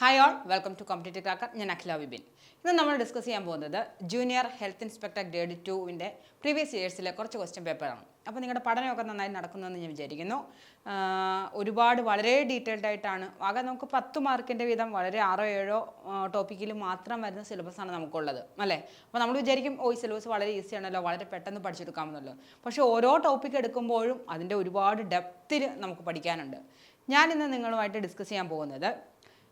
Hi all welcome to competitive cracker ഞാൻ അഖില വിപിൻ. ഇന്ന് നമ്മൾ ഡിസ്കസ് ചെയ്യാൻ പോകുന്നത് ജൂനിയർ ഹെൽത്ത് ഇൻസ്പെക്ടർ ഗ്രേഡ് ടുവിന്റെ പ്രീവിയസ് ഇയേഴ്സിലെ കുറച്ച് ക്വസ്റ്റ്യൻ പേപ്പറാണ് അപ്പോൾ നിങ്ങളുടെ പഠനമൊക്കെ നന്നായി നടക്കുന്നുവെന്ന് ഞാൻ വിചാരിക്കുന്നു. ഒരുപാട് വളരെ ഡീറ്റെയിൽഡ് ആയിട്ടാണ്. ആകെ നമുക്ക് പത്ത് മാർക്കിന്റെ വീതം വളരെ ആറോ ഏഴോ ടോപ്പിക്കിൽ മാത്രം വരുന്ന സിലബസാണ് നമുക്കുള്ളത്. അല്ലേ? അപ്പോൾ നമ്മൾ വിചാരിക്കും ഓ ഈ സിലബസ് വളരെ ഈസി ആണല്ലോ വളരെ പെട്ടെന്ന് പഠിച്ചെടുക്കാമെന്നല്ലോ പക്ഷേ ഓരോ ടോപ്പിക് എടുക്കുമ്പോഴും അതിന്റെ ഒരുപാട് ഡെപ്തിൽ നമുക്ക് പഠിക്കാനുണ്ട്. ഞാനിന്ന് നിങ്ങളുമായിട്ട് ഡിസ്കസ് ചെയ്യാൻ പോകുന്നത്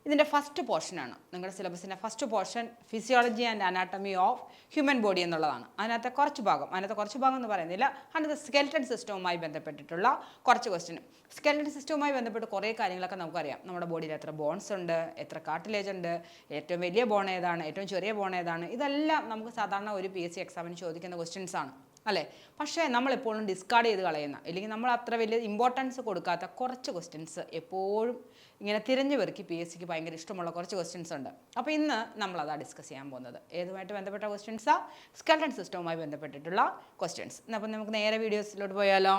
ഇതിന്റെ ഫസ്റ്റ് പോർഷനാണ് നിങ്ങളുടെ സിലബസിന്റെ first portion physiology and anatomy of human body എന്നുള്ളതാണ്. അതിനകത്തെ കുറച്ച് ഭാഗം. അതിനകത്തെ കുറച്ച് ഭാഗം എന്ന് പറയുന്നില്ല. അതിനകത്ത് സ്കെൽറ്റൺ സിസ്റ്റവുമായി ബന്ധപ്പെട്ടിട്ടുള്ള കുറച്ച് ക്വസ്റ്റ്യൻ സ്കെൽറ്റൺ സിസ്റ്റവുമായി ബന്ധപ്പെട്ട് കുറേ കാര്യങ്ങളൊക്കെ നമുക്കറിയാം. നമ്മുടെ ബോഡിയിൽ എത്ര ബോൺസ് ഉണ്ട് എത്ര കാർട്ടിലേജ് ഉണ്ട് ഏറ്റവും വലിയ ബോൺ ഏതാണ് ഏറ്റവും ചെറിയ ബോൺ ഏതാണ്. ഇതെല്ലാം നമുക്ക് സാധാരണ ഒരു പി എസ് സി എക്സാമിന് ചോദിക്കുന്ന ക്വസ്റ്റ്യൻസ് ആണ്. അല്ലേ? പക്ഷേ നമ്മളെപ്പോഴും ഡിസ്കാർഡ് ചെയ്ത് കളയുന്ന അല്ലെങ്കിൽ നമ്മൾ അത്ര വലിയ ഇമ്പോർട്ടൻസ് കൊടുക്കാത്ത കുറച്ച് ക്വസ്റ്റ്യൻസ് എപ്പോഴും ഇങ്ങനെ തിരഞ്ഞു പെറുക്കി പി എസ് സിക്ക് ഭയങ്കര ഇഷ്ടമുള്ള കുറച്ച് ക്വസ്റ്റ്യൻസ് ഉണ്ട്. അപ്പോൾ ഇന്ന് നമ്മളതാ ഡിസ്കസ് ചെയ്യാൻ പോകുന്നത്. ഏതുമായിട്ട് ബന്ധപ്പെട്ട ക്വസ്റ്റ്യൻസാ സ്കെൽട്ടൺ സിസ്റ്റവുമായി ബന്ധപ്പെട്ടിട്ടുള്ള ക്വസ്റ്റ്യൻസ് അപ്പം നമുക്ക് നേരെ വീഡിയോസിലോട്ട് പോയാലോ?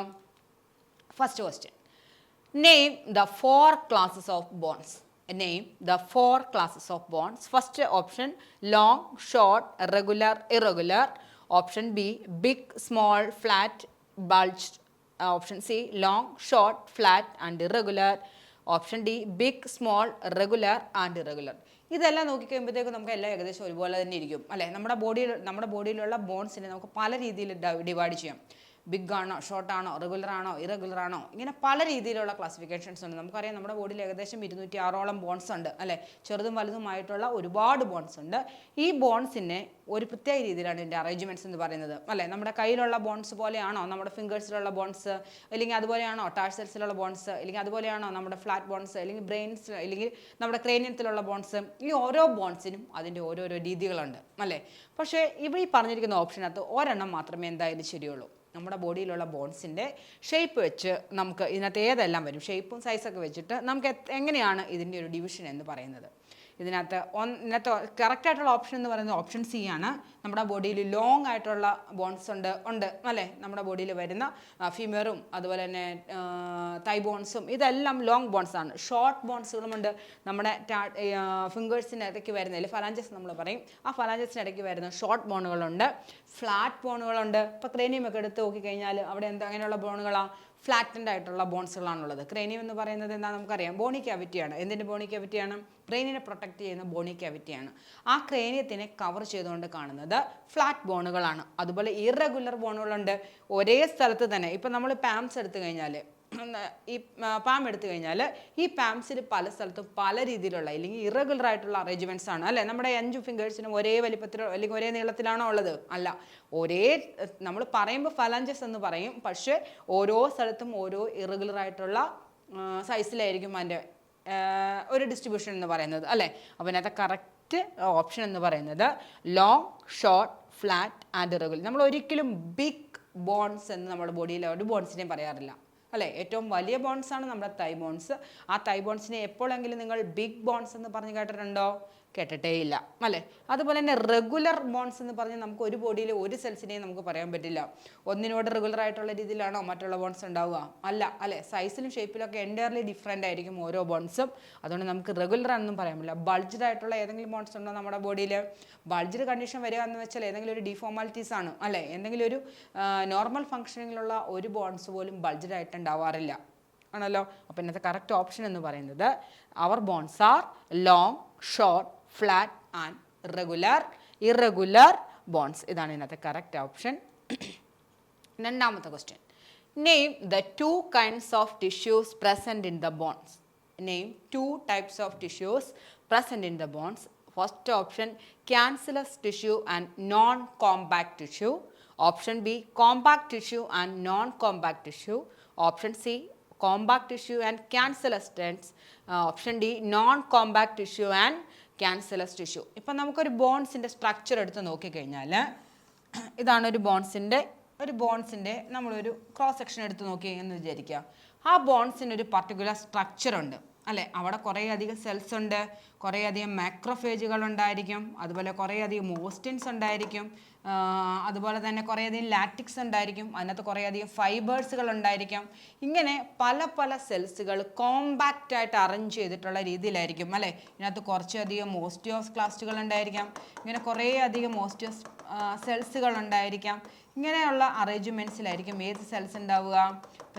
First question name the four classes of bones name the four classes of bones first option long short regular irregular option B big small flat bulge option C long short flat and irregular option D big small regular and irregular ഇതെല്ലാം നോക്കിക്കഴിയുമ്പോഴത്തേക്കും നമുക്ക് എല്ലാം ഏകദേശം ഒരുപോലെ തന്നെ ഇരിക്കും അല്ലേ? നമ്മുടെ ബോഡിയിൽ നമ്മുടെ ബോഡിയിലുള്ള ബോൺസിനെ നമുക്ക് പല രീതിയിൽ ഡിവൈഡ് ചെയ്യാം. ബിഗ് ആണോ ഷോർട്ട് ആണോ റെഗുലർ ആണോ ഇറഗുലർ ആണോ ഇങ്ങനെ പല രീതിയിലുള്ള ക്ലാസിഫിക്കേഷൻസ് ഉണ്ട്. നമുക്കറിയാം നമ്മുടെ ബോഡിയിൽ ഏകദേശം ഇരുന്നൂറ്റി ആറോളം ബോൺസ് ഉണ്ട് അല്ലേ? ചെറുതും വലുതുമായിട്ടുള്ള ഒരുപാട് ബോൺസ് ഉണ്ട്. ഈ ബോൺസിനെ ഒരു പ്രത്യേക രീതിയിലാണ് ഇതിന്റെ അറേഞ്ച്മെന്റ്സ് എന്ന് പറയുന്നത് അല്ലേ? നമ്മുടെ കയ്യിലുള്ള ബോൺസ് പോലെയാണോ നമ്മുടെ ഫിംഗേഴ്സിലുള്ള ബോൺസ് അല്ലെങ്കിൽ അതുപോലെയാണോ ടാഴ്സൽസിലുള്ള ബോൺസ് അല്ലെങ്കിൽ അതുപോലെയാണോ നമ്മുടെ ഫ്ലാറ്റ് ബോൺസ് അല്ലെങ്കിൽ ബ്രെയിൻസ് അല്ലെങ്കിൽ നമ്മുടെ ക്രേനിയത്തിലുള്ള ബോൺസ് ഈ ഓരോ ബോൺസിനും അതിന്റെ ഓരോരോ രീതികളുണ്ട് അല്ലേ? പക്ഷേ ഇവ ഈ പറഞ്ഞിരിക്കുന്ന ഓപ്ഷനകത്ത് ഒരെണ്ണം മാത്രമേ എന്തായാലും ശരിയുള്ളൂ. നമ്മുടെ ബോഡിയിലുള്ള ബോൺസിന്റെ ഷേപ്പ് വെച്ച് നമുക്ക് ഇതിനകത്ത് ഏതെല്ലാം വരും? ഷേപ്പും സൈസൊക്കെ വെച്ചിട്ട് നമുക്ക് എങ്ങനെയാണ് ഇതിന്റെ ഒരു ഡിവിഷൻ എന്ന് പറയുന്നത്? ഇതിനകത്ത് ഒന്ന് ഇതിനകത്ത് കറക്റ്റായിട്ടുള്ള ഓപ്ഷൻ എന്ന് പറയുന്നത് ഓപ്ഷൻ സി ആണ്. നമ്മുടെ ബോഡിയിൽ ലോങ് ആയിട്ടുള്ള ബോൺസ് ഉണ്ട് ഉണ്ട് അല്ലേ? നമ്മുടെ ബോഡിയിൽ വരുന്ന ഫിമറും അതുപോലെ തന്നെ തൈ ബോൺസും ഇതെല്ലാം ലോങ് ബോൺസ് ആണ്. ഷോർട്ട് ബോൺസുകളുമുണ്ട് നമ്മുടെ ഫിംഗേഴ്സിന്റെ ഇടയ്ക്ക് വരുന്ന അല്ലെങ്കിൽ ഫലാഞ്ചസ് നമ്മൾ പറയും. ആ ഫലാഞ്ചസിന് ഇടയ്ക്ക് വരുന്ന ഷോർട്ട് ബോണുകളുണ്ട് ഫ്ലാറ്റ് ബോണുകളുണ്ട് ഇപ്പോൾ ക്രേനിയം ഒക്കെ എടുത്ത് നോക്കിക്കഴിഞ്ഞാൽ അവിടെ എന്താ അങ്ങനെയുള്ള ബോണുകളാണ് ഫ്ലാറ്റൻഡ് ആയിട്ടുള്ള ബോൺസുകളാണുള്ളത്. ക്രേനിയം എന്ന് പറയുന്നത് എന്താ നമുക്കറിയാം? ബോണി ക്യാവിറ്റിയാണ്. എന്തിന്റെ ബോണി ക്യാവിറ്റിയാണ്? ബ്രെയിനിനെ പ്രൊട്ടക്റ്റ് ചെയ്യുന്ന ബോണി ക്യാവിറ്റിയാണ്. ആ ക്രേനിയത്തിനെ കവർ ചെയ്തുകൊണ്ട് കാണുന്നത് ഫ്ലാറ്റ് ബോണുകളാണ് അതുപോലെ ഇറഗുലർ ബോണുകളുണ്ട് ഒരേ സ്ഥലത്ത് തന്നെ. ഇപ്പം നമ്മൾ പാംസ് എടുത്തു കഴിഞ്ഞാൽ ഈ പാം എടുത്തു കഴിഞ്ഞാൽ ഈ പാംസിൽ പല സ്ഥലത്തും പല രീതിയിലുള്ള അല്ലെങ്കിൽ ഇറഗുലർ ആയിട്ടുള്ള അറേഞ്ച്മെന്റ്സ് ആണ്. അല്ലേ? നമ്മുടെ അഞ്ച് ഫിംഗേഴ്സിനും ഒരേ വലിപ്പത്തിലോ അല്ലെങ്കിൽ ഒരേ നീളത്തിലാണോ ഉള്ളത്? അല്ല. ഒരേ നമ്മൾ പറയുമ്പോൾ ഫലാഞ്ചസ് എന്ന് പറയും. പക്ഷേ ഓരോ സ്ഥലത്തും ഓരോ ഇറഗുലർ ആയിട്ടുള്ള സൈസിലായിരിക്കും അതിന്റെ ഒരു ഡിസ്ട്രിബ്യൂഷൻ എന്ന് പറയുന്നത്. അല്ലേ? അപ്പോൾ അതിനകത്ത് കറക്റ്റ് ഓപ്ഷൻ എന്ന് പറയുന്നത് long short flat and irregular നമ്മൾ ഒരിക്കലും ബിഗ് ബോൺസ് എന്ന് നമ്മുടെ ബോഡിയിലെ ഒരു ബോൺസിനെയും പറയാറില്ല. അല്ലേ? ഏറ്റവും വലിയ ബോൺസാണ് നമ്മുടെ തൈ ബോൺസ് ആ തൈ ബോൺസിനെ എപ്പോഴെങ്കിലും നിങ്ങൾ ബിഗ് ബോൺസ് എന്ന് പറഞ്ഞ് കേട്ടിട്ടുണ്ടോ? കേട്ടിട്ടേ ഇല്ല അല്ലേ? അതുപോലെ തന്നെ റെഗുലർ ബോൺസ് എന്ന് പറഞ്ഞാൽ നമുക്ക് ഒരു ബോഡിയിൽ ഒരു സെൽസിനെയും നമുക്ക് പറയാൻ പറ്റില്ല. ഒന്നിനോട് റെഗുലർ ആയിട്ടുള്ള രീതിയിലാണോ മറ്റുള്ള ബോൺസ് ഉണ്ടാവുക? അല്ല അല്ലേ? സൈസിലും ഷേപ്പിലൊക്കെ എന്റയർലി ഡിഫറെന്റ് ആയിരിക്കും ഓരോ ബോൺസും അതുകൊണ്ട് നമുക്ക് റെഗുലർ ആണെന്നും പറയാൻ പറ്റില്ല. ബൾജ്ഡ് ആയിട്ടുള്ള ഏതെങ്കിലും ബോൺസ് ഉണ്ടോ നമ്മുടെ ബോഡിയിൽ ബൾജ്ഡ് കണ്ടീഷൻ വരിക എന്ന് വെച്ചാൽ ഏതെങ്കിലും ഒരു ഡിഫോർമാലിറ്റീസ് ആണ് അല്ലേ? എന്തെങ്കിലും ഒരു നോർമൽ ഫങ്ഷനിങ്ങിലുള്ള ഒരു ബോൺസ് പോലും ബൾജ്ഡ് ആയിട്ട് ഉണ്ടാവാറില്ല. ആണല്ലോ? അപ്പോൾ ഇന്നത്തെ കറക്റ്റ് ഓപ്ഷൻ എന്ന് പറയുന്നത് our bones are long short flat and regular irregular bones ഇതാണ് ഇന്നത്തെ കറക്റ്റ് ഓപ്ഷൻ രണ്ടാമത്തെ question name the two kinds of tissues present in the bones name two types of tissues present in the bones first option cancellous tissue and non compact tissue option B compact tissue and non compact tissue option C compact tissue and cancellous tense option D non compact tissue and cancellous tissue ഇപ്പം നമുക്കൊരു ബോൺസിന്റെ structure എടുത്ത് നോക്കിക്കഴിഞ്ഞാൽ ഇതാണ് ഒരു ബോൺസിന്റെ ഒരു ബോൺസിന്റെ നമ്മളൊരു cross section എടുത്ത് നോക്കി എന്ന് വിചാരിക്കുക. ആ ബോൺസിന് ഒരു പർട്ടിക്കുലർ സ്ട്രക്ചർ ഉണ്ട്. അല്ലേ? അവിടെ കുറേ അധികം സെൽസ് ഉണ്ട് കുറേ അധികം മാക്രോഫേജുകൾ ഉണ്ടായിരിക്കും അതുപോലെ കുറേ അധികം മോസ്റ്റിൻസ് ഉണ്ടായിരിക്കും. അതുപോലെ തന്നെ കുറേയധികം ലാറ്റിക്സ് ഉണ്ടായിരിക്കും അതിനകത്ത് കുറേയധികം ഫൈബേഴ്സുകൾ ഉണ്ടായിരിക്കും. ഇങ്ങനെ പല പല സെൽസുകൾ കോമ്പാക്റ്റ് ആയിട്ട് അറേഞ്ച് ചെയ്തിട്ടുള്ള രീതിയിലായിരിക്കും അല്ലേ? ഇതിനകത്ത് കുറച്ചധികം ഓസ്റ്റിയോസ് ക്ലാസ്റ്റുകൾ ഉണ്ടായിരിക്കാം ഇങ്ങനെ കുറേ അധികം ഓസ്റ്റിയോസ് സെൽസുകൾ ഉണ്ടായിരിക്കാം. ഇങ്ങനെയുള്ള അറേഞ്ച്മെന്റ്സിലായിരിക്കും ഏത് സെൽസ് ഉണ്ടാവുക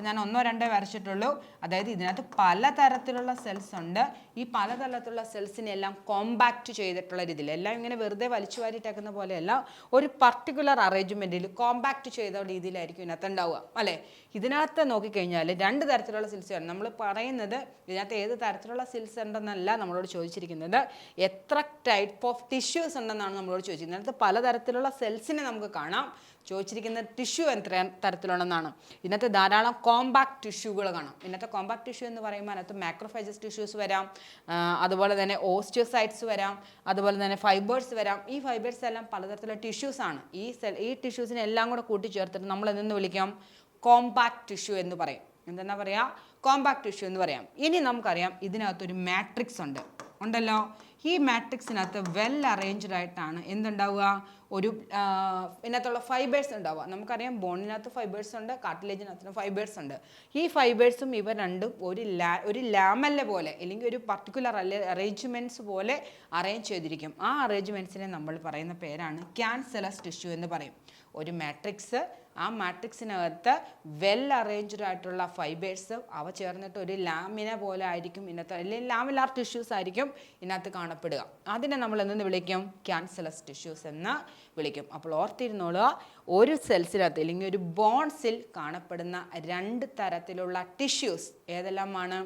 ഇപ്പം ഞാൻ ഒന്നോ രണ്ടോ വരച്ചിട്ടുള്ളൂ. അതായത് ഇതിനകത്ത് പലതരത്തിലുള്ള സെൽസ് ഉണ്ട്. ഈ പലതരത്തിലുള്ള സെൽസിനെ എല്ലാം കോമ്പാക്റ്റ് ചെയ്തിട്ടുള്ള രീതിയിൽ എല്ലാം ഇങ്ങനെ വെറുതെ വലിച്ചു വാരിട്ടേക്കുന്ന പോലെയല്ല ഒരു പർട്ടിക്കുലർ അറേഞ്ച്മെന്റിൽ കോമ്പാക്റ്റ് ചെയ്ത രീതിയിലായിരിക്കും ഇതിനകത്ത് ഉണ്ടാവുക അല്ലേ? ഇതിനകത്ത് നോക്കിക്കഴിഞ്ഞാൽ രണ്ട് തരത്തിലുള്ള സെൽസ് ആണ്. നമ്മൾ പറയുന്നത് ഇതിനകത്ത് ഏത് തരത്തിലുള്ള സെൽസ് ഉണ്ടെന്നല്ല നമ്മളോട് ചോദിച്ചിരിക്കുന്നത്. എത്ര ടൈപ്പ് ഓഫ് ടിഷ്യൂസ് ഉണ്ടെന്നാണ് നമ്മളോട് ചോദിച്ചിരിക്കുന്നത് ഇതിനകത്ത് പലതരത്തിലുള്ള സെൽസിനെ നമുക്ക് കാണാം. ചോദിച്ചിരിക്കുന്ന ടിഷ്യൂ എത്ര തരത്തിലുള്ളതാണ് ഇന്നത്തെ ധാരാളം കോമ്പാക്ട് ടിഷ്യൂകൾ കാണാം. ഇന്നത്തെ കോമ്പാക്ട് ടിഷ്യൂ എന്ന് പറയുമ്പോൾ അതിനകത്ത് മാക്രോഫൈജസ് ടിഷ്യൂസ് വരാം. അതുപോലെ തന്നെ ഓസ്റ്റിയോസൈറ്റ്സ് വരാം. അതുപോലെ തന്നെ ഫൈബേഴ്സ് വരാം. ഈ ഫൈബേഴ്സ് എല്ലാം പലതരത്തിലുള്ള ടിഷ്യൂസ് ആണ്. ഈ സെൽ ഈ ടിഷ്യൂസിനെ എല്ലാം കൂടെ കൂട്ടിച്ചേർത്തിട്ട് നമ്മൾ എന്തെന്ന് വിളിക്കാം? കോമ്പാക്ട് ടിഷ്യൂ എന്ന് പറയും. എന്തെന്നാ പറയുക കോമ്പാക്ട് ടിഷ്യൂ എന്ന് പറയാം. ഇനി നമുക്കറിയാം ഇതിനകത്തൊരു മാട്രിക്സ് ഉണ്ട്. ഉണ്ടല്ലോ? ഈ മാട്രിക്സിനകത്ത് വെൽ അറേഞ്ച്ഡ് ആയിട്ടാണ് എന്തുണ്ടാവുക? ഒരു ഇതിനകത്തുള്ള ഫൈബേഴ്സ് ഉണ്ടാവുക. നമുക്കറിയാം ബോണിനകത്ത് ഫൈബേഴ്സ് ഉണ്ട് കാട്ടിലേജിനകത്ത് ഫൈബേഴ്സ് ഉണ്ട്. ഈ ഫൈബേഴ്സും ഇവ രണ്ടും ഒരു ലാ ഒരു ലാമല്ല പോലെ അല്ലെങ്കിൽ ഒരു പർട്ടിക്കുലർ അറേഞ്ച്മെന്റ്സ് പോലെ അറേഞ്ച് ചെയ്തിരിക്കും. ആ അറേഞ്ച്മെന്റ്സിനെ നമ്മൾ പറയുന്ന പേരാണ് ക്യാൻസലസ് ടിഷ്യൂ എന്ന് പറയും. ഒരു മാട്രിക്സ്. ആ മാട്രിക്സിനകത്ത് വെൽ അറേഞ്ച്ഡ് ആയിട്ടുള്ള ഫൈബേഴ്സ് അവ ചേർന്നിട്ട് ഒരു ലാമിന പോലെ ആയിരിക്കും ഇന്നത്തെ അല്ലെങ്കിൽ ലാമിലാർ ടിഷ്യൂസ് ആയിരിക്കും ഇതിനകത്ത് കാണപ്പെടുക. അതിനെ നമ്മൾ എന്തെന്ന് വിളിക്കും? ക്യാൻസലസ് ടിഷ്യൂസ് എന്ന് വിളിക്കും. അപ്പോൾ ഓർത്തിരുന്നോളുക ഒരു സെൽസിനകത്ത് അല്ലെങ്കിൽ ഒരു ബോൺസിൽ കാണപ്പെടുന്ന രണ്ട് തരത്തിലുള്ള ടിഷ്യൂസ് ഏതെല്ലാമാണ്?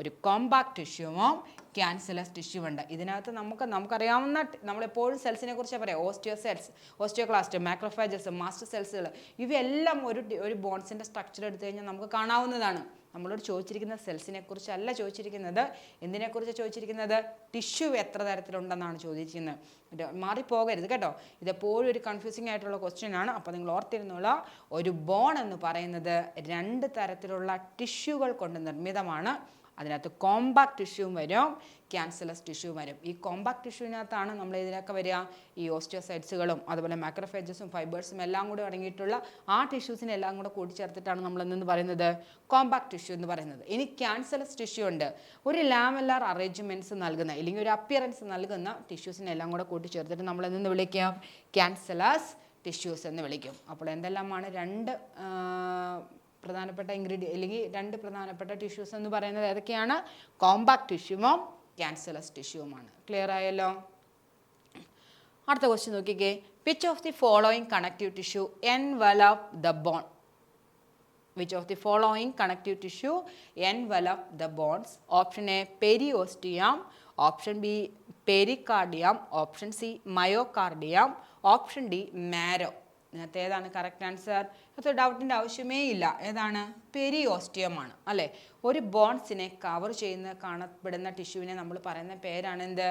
ഒരു കോമ്പാക്ട് ടിഷ്യൂവും ക്യാൻസലസ് ടിഷ്യൂ ഉണ്ട്. ഇതിനകത്ത് നമുക്ക് നമുക്കറിയാവുന്ന നമ്മളെപ്പോഴും സെൽസിനെ കുറിച്ച് പറയാം. Osteo cells osteoclast macrophages master സെൽസുകൾ ഇവയെല്ലാം ഒരു ഒരു ബോൺസിന്റെ സ്ട്രക്ചർ എടുത്തു കഴിഞ്ഞാൽ നമുക്ക് കാണാവുന്നതാണ്. നമ്മളോട് ചോദിച്ചിരിക്കുന്ന സെൽസിനെ കുറിച്ചല്ല ചോദിച്ചിരിക്കുന്നത്. എന്തിനെക്കുറിച്ച് ചോദിച്ചിരിക്കുന്നത്? ടിഷ്യൂ എത്ര തരത്തിലുണ്ടെന്നാണ് ചോദിച്ചിരിക്കുന്നത്. മാറിപ്പോകരുത് കേട്ടോ. ഇതെപ്പോഴും ഒരു കൺഫ്യൂസിംഗ് ആയിട്ടുള്ള ക്വസ്റ്റ്യൻ ആണ്. അപ്പോൾ നിങ്ങൾ ഓർത്തിരുന്നുള്ള ഒരു ബോൺ എന്ന് പറയുന്നത് രണ്ട് തരത്തിലുള്ള ടിഷ്യൂകൾ കൊണ്ട് നിർമ്മിതമാണ്. അതിനകത്ത് കോമ്പാക്ട് ടിഷ്യൂവും വരും ക്യാൻസലസ് ടിഷ്യൂ വരും. ഈ കോമ്പാക്ട് ടിഷ്യൂവിനകത്താണ് നമ്മൾ ഇതിനൊക്കെ വരിക. ഈ ഓസ്റ്റിയോസൈറ്റ്സുകളും അതുപോലെ മാക്രോഫേജസും ഫൈബേഴ്സും എല്ലാം കൂടി അടങ്ങിയിട്ടുള്ള ആ ടിഷ്യൂസിനെ എല്ലാം കൂടെ കൂട്ടിച്ചേർത്തിട്ടാണ് നമ്മൾ എന്തെന്ന് പറയുന്നത്? കോമ്പാക്ട് ടിഷ്യൂ എന്ന് പറയുന്നത്. ഇനി ക്യാൻസലസ് ടിഷ്യൂ ഉണ്ട്. ഒരു ലാമെല്ലാർ അറേഞ്ച്മെന്റ്സ് നൽകുന്ന അല്ലെങ്കിൽ ഒരു അപ്പിയറൻസ് നൽകുന്ന ടിഷ്യൂസിനെ എല്ലാം കൂടെ കൂട്ടിച്ചേർത്തിട്ട് നമ്മൾ എന്തെന്ന് വിളിക്കാം? ക്യാൻസലസ് ടിഷ്യൂസ് എന്ന് വിളിക്കും. അപ്പോൾ എന്തെല്ലാമാണ്? രണ്ട് പ്രധാനപ്പെട്ട ഇൻഗ്രീഡിയൻ അല്ലെങ്കിൽ രണ്ട് പ്രധാനപ്പെട്ട ടിഷ്യൂസ് എന്ന് പറയുന്നത് ഏതൊക്കെയാണ്? കോമ്പാക്ട് ടിഷ്യൂവും ക്യാൻസലസ് ടിഷ്യൂവുമാണ് ക്ലിയർ ആയല്ലോ? അടുത്ത ക്വസ്റ്റ്യൻ നോക്കിക്കേ. Which of the following connective tissue envelop of the bone which of the following connective tissue envelop of the bones option A periosteum option B pericardium option C myocardium option D marrow ഇതിനകത്ത് ഏതാണ് correct answer അത് ഡൗട്ടിന്റെ ആവശ്യമേ ഇല്ല. ഏതാണ്? പെരിയോസ്റ്റിയമാണ്. അല്ലേ? ഒരു ബോൺസിനെ cover ചെയ്യുന്ന കാണപ്പെടുന്ന ടിഷ്യൂവിനെ നമ്മൾ പറയുന്ന പേരാണ് എന്ത്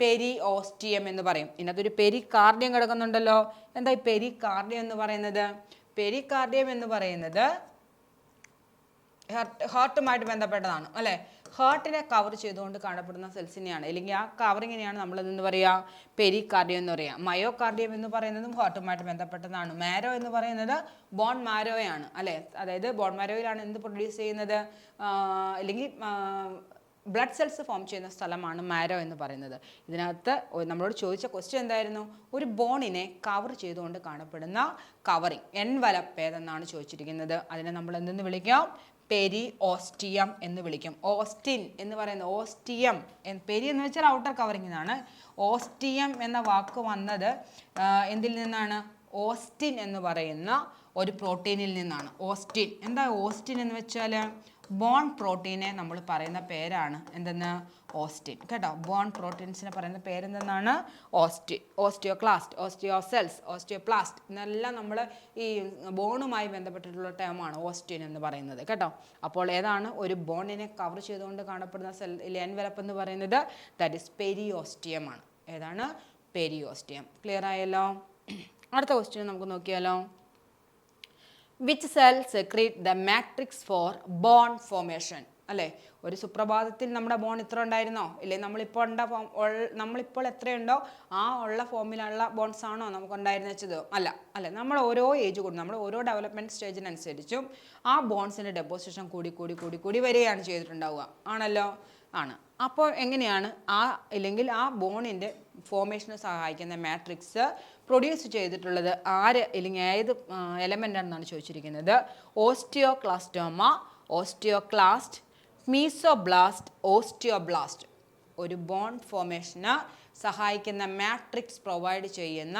പെരി ഓസ്റ്റിയം എന്ന് പറയും. ഇതിനകത്തൊരു പെരി കാർഡിയം കിടക്കുന്നുണ്ടല്ലോ. എന്താ ഈ പെരി കാർഡിയം എന്ന് പറയുന്നത്? പെരി കാർഡിയം എന്ന് പറയുന്നത് ഹാർട്ട് ഹാർട്ടുമായിട്ട് ബന്ധപ്പെട്ടതാണ്. അല്ലേ? ഹാർട്ടിനെ കവർ ചെയ്തുകൊണ്ട് കാണപ്പെടുന്ന സെൽസിനെയാണ് അല്ലെങ്കിൽ ആ കവറിങ്ങിനെയാണ് നമ്മൾ എന്ന് പറയുക പെരികാർഡിയം എന്ന് പറയുക മയോകാർഡിയം എന്ന് പറയുന്നതും ഹാർട്ടുമായിട്ട് ബന്ധപ്പെട്ടതാണ്. മാരോ എന്ന് പറയുന്നത് ബോൺ മാരോയാണ് അല്ലേ? അതായത് ബോൺ മാരോയിലാണ് എന്ത് പ്രൊഡ്യൂസ് ചെയ്യുന്നത്? അല്ലെങ്കിൽ ബ്ലഡ് സെൽസ് ഫോം ചെയ്യുന്ന സ്ഥലമാണ് മാരോ എന്ന് പറയുന്നത്. ഇതിനകത്ത് നമ്മളോട് ചോദിച്ച ക്വസ്റ്റ്യൻ എന്തായിരുന്നു? ഒരു ബോണിനെ കവർ ചെയ്തുകൊണ്ട് കാണപ്പെടുന്ന കവറിങ് എൻവലപ്പ് ഏതെന്നാണ് ചോദിച്ചിരിക്കുന്നത്. അതിനെ നമ്മൾ എന്തെന്ന് വിളിക്കാം? പെരി ഓസ്റ്റിയം എന്ന് വിളിക്കും. ഓസ്റ്റിൻ എന്ന് പറയുന്ന ഓസ്റ്റിയം പെരി എന്ന് വെച്ചാൽ ഔട്ടർ കവറിംഗ് എന്നാണ്. ഓസ്റ്റിയം എന്ന വാക്ക് വന്നത് എന്തിൽ നിന്നാണ്? ഓസ്റ്റിൻ എന്ന് പറയുന്ന ഒരു പ്രോട്ടീനിൽ നിന്നാണ്. ഓസ്റ്റിൻ. എന്താ ഓസ്റ്റിൻ എന്ന് വെച്ചാൽ ബോൺ പ്രോട്ടീനെ നമ്മൾ പറയുന്ന പേരാണ്. എന്തെന്ന്? ഓസ്റ്റിൻ കേട്ടോ? ബോൺ പ്രോട്ടീൻസിനെ പറയുന്ന പേരെന്തെന്നാണ്? ഓസ്റ്റി ഓസ്റ്റിയോക്ലാസ്റ്റ് ഓസ്റ്റിയോസെൽസ് ഓസ്റ്റിയോപ്ലാസ്റ്റ് എന്നെല്ലാം നമ്മൾ ഈ ബോണുമായി ബന്ധപ്പെട്ടിട്ടുള്ള ടേമാണ് ഓസ്റ്റിൻ എന്ന് പറയുന്നത്. കേട്ടോ? അപ്പോൾ ഏതാണ്? ഒരു ബോണിനെ കവർ ചെയ്തുകൊണ്ട് കാണപ്പെടുന്ന സെൽ എൻവലപ്പ് എന്ന് പറയുന്നത് ദാറ്റ് ഇസ് പെരിയോസ്റ്റിയമാണ് ഏതാണ്? പെരിയോസ്റ്റിയം ക്ലിയർ ആയല്ലോ? അടുത്ത ക്വസ്റ്റ്യൻ നമുക്ക് നോക്കിയാലോ. Which cell secrete the matrix for bone formation അല്ലേ? ഒരു സുപ്രഭാതത്തിൽ നമ്മുടെ ബോൺ ഇത്ര ഉണ്ടായിരുന്നോ? ഇല്ലേ? നമ്മളിപ്പോൾ ഉണ്ട ഫോം നമ്മളിപ്പോൾ എത്രയുണ്ടോ ആ ഉള്ള ഫോമിലുള്ള ബോൺസ് ആണോ നമുക്ക് ഉണ്ടായിരുന്ന വെച്ചത്? അല്ല അല്ല. നമ്മൾ ഓരോ ഏജ് കൂടും. നമ്മൾ ഓരോ ഡെവലപ്മെന്റ് സ്റ്റേജിനനുസരിച്ചും ആ ബോൺസിന്റെ ഡെപ്പോസിഷൻ കൂടി കൂടി കൂടി കൂടി വരികയാണ് ചെയ്തിട്ടുണ്ടാവുക. ആണല്ലോ? ആണ്. അപ്പോൾ എങ്ങനെയാണ് ആ ഇല്ലെങ്കിൽ ആ ബോണിന്റെ ഫോമേഷനെ സഹായിക്കുന്ന മാട്രിക്സ് പ്രൊഡ്യൂസ് ചെയ്തിട്ടുള്ളത്? ആര് ഇല്ലെങ്കിൽ ഏത് എലമെന്റ് ആണെന്നാണ് ചോദിച്ചിരിക്കുന്നത്? ഓസ്റ്റിയോക്ലാസ്റ്റോമ ഓസ്റ്റിയോക്ലാസ്റ്റ് മീസോബ്ലാസ്റ്റ് ഓസ്റ്റിയോബ്ലാസ്റ്റ് ഒരു ബോൺ ഫോമേഷന് സഹായിക്കുന്ന മാട്രിക്സ് പ്രൊവൈഡ് ചെയ്യുന്ന